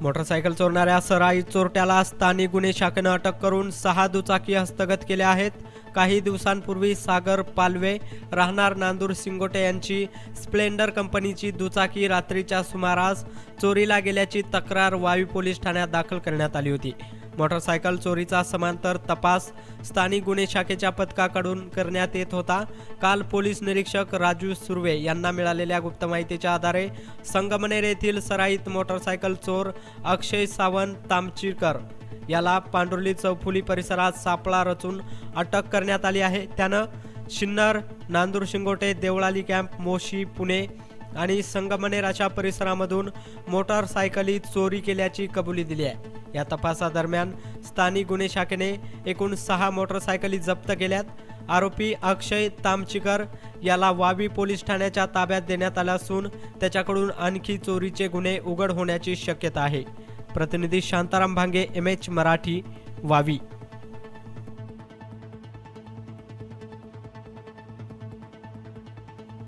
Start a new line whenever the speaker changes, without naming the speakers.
Motorcycle चोरणाऱ्या सराई चोरट्याला स्थानिक गुन्हे शाखेनं अटक करून सहा दुचाकी हस्तगत केल्या आहेत. काही दिवसांपूर्वी सागर पालवे राहणार नांदूर सिंगोटे यांची स्प्लेंडर कंपनीची दुचाकी रात्रीच्या सुमारास चोरीला गेल्याची तक्रार वावी पोलीस ठाण्यात दाखल करण्यात आली होती. मोटरसायकल चोरीचा समांतर तपास स्थानिक गुन्हे शाखेच्या पथकाकडून करण्यात येत होता. काल पोलीस निरीक्षक राजू सुर्वे यांना मिळालेल्या गुप्त माहितीच्या आधारे संगमनेर येथील सराईत मोटरसायकल चोर अक्षय सावंत तामचीकर याला पांडुर्ली चौफुली परिसरात सापळा रचून अटक करण्यात आली आहे. त्यानं शिन्नर नांदूर शिंगोटे देवळाली कॅम्प मोशी पुणे आणि संगमनेर अशा परिसरामधून मोटारसायकली चोरी केल्याची कबुली दिली आहे. या तपासादरम्यान स्थानिक गुन्हे शाखेने एकूण सहा मोटरसायकली जप्त केल्यात. आरोपी अक्षय तामचिकर याला वावी पोलीस ठाण्याच्या ताब्यात देण्यात आला असून त्याच्याकडून आणखी चोरीचे गुन्हे उघड होण्याची शक्यता आहे. प्रतिनिधी शांताराम भांगे एम एच मराठी वावी.